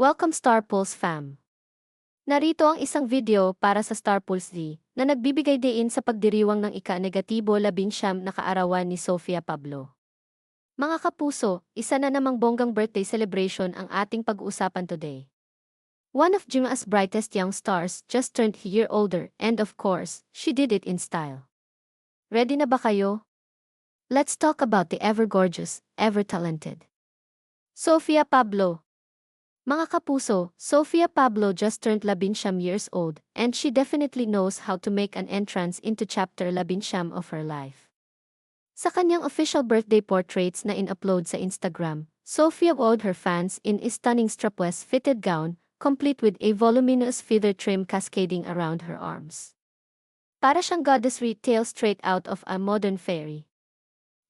Welcome Star fam! Narito ang isang video para sa Star D na nagbibigay diin sa pagdiriwang ng ika-negatibo labinsyam na kaarawan ni Sofia Pablo. Mga kapuso, isa na namang bonggang birthday celebration ang ating pag-uusapan today. One of Jima's brightest young stars just turned a year older and of course, she did it in style. Ready na ba kayo? Let's talk about the ever-gorgeous, ever-talented. Sofia Pablo, mga kapuso, Sofia Pablo just turned labinsyam years old, and she definitely knows how to make an entrance into chapter labinsyam of her life. Sa kanyang official birthday portraits na in-upload sa Instagram, Sofia wowed her fans in a stunning strapless fitted gown, complete with a voluminous feather trim cascading around her arms. Para siyang goddess tale straight out of a modern fairy.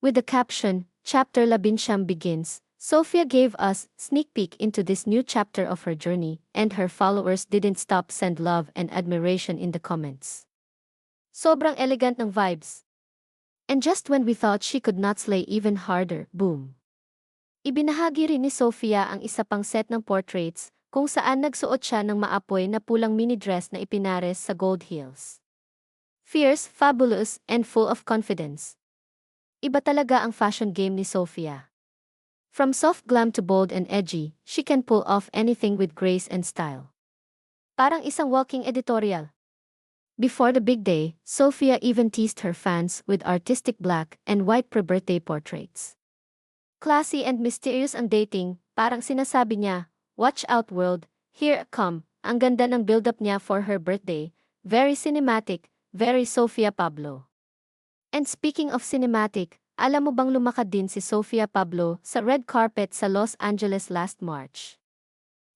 With the caption, Chapter Labinsyam begins, Sophia gave us sneak peek into this new chapter of her journey, and her followers didn't stop send love and admiration in the comments. Sobrang elegant ng vibes. And just when we thought she could not slay even harder, boom. Ibinahagi rin ni Sophia ang isa pang set ng portraits kung saan nagsuot siya ng maapoy na pulang mini dress na ipinares sa gold heels. Fierce, fabulous, and full of confidence. Iba talaga ang fashion game ni Sophia. From soft glam to bold and edgy, she can pull off anything with grace and style. Parang isang walking editorial. Before the big day, Sophia even teased her fans with artistic black and white pre-birthday portraits. Classy and mysterious ang dating, parang sinasabi niya, Watch out world, here I come. Ang ganda ng build-up niya for her birthday, very cinematic, very Sofia Pablo. And speaking of cinematic, alam mo bang lumakad din si Sofia Pablo sa red carpet sa Los Angeles last March?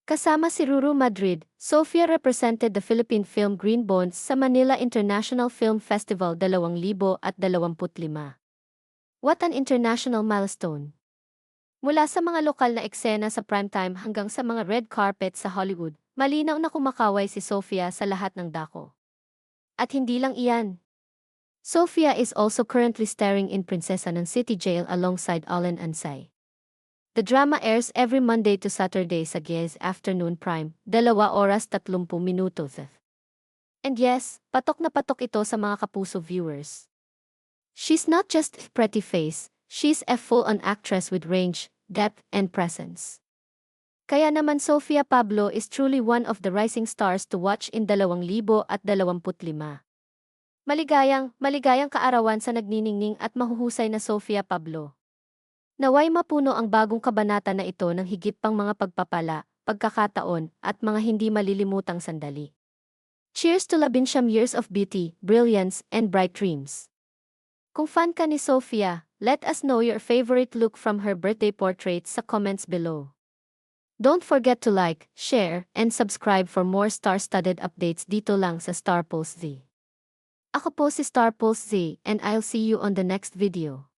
Kasama si Ruru Madrid, Sofia represented the Philippine film Green Bones sa Manila International Film Festival 2025. What an international milestone! Mula sa mga lokal na eksena sa primetime hanggang sa mga red carpet sa Hollywood, malinaw na kumakaway si Sofia sa lahat ng dako. At hindi lang iyan. Sofia is also currently starring in Princess ng City Jail alongside Alan Ansay. The drama airs every Monday to Saturday sa GES Afternoon Prime, 2 oras 30 minuto. And yes, patok na patok ito sa mga kapuso viewers. She's not just a pretty face, she's a full-on actress with range, depth, and presence. Kaya naman Sofia Pablo is truly one of the rising stars to watch in 2025. Maligayang, maligayang kaarawan sa nagniningning at mahuhusay na Sofia Pablo. Naway mapuno ang bagong kabanata na ito ng higit pang mga pagpapala, pagkakataon, at mga hindi malilimutang sandali. Cheers to labinsyam years of beauty, brilliance, and bright dreams. Kung fan ka ni Sofia, let us know your favorite look from her birthday portrait sa comments below. Don't forget to like, share, and subscribe for more star-studded updates dito lang sa Star Pulse Z. Ako po si Star Pulse Z and I'll see you on the next video.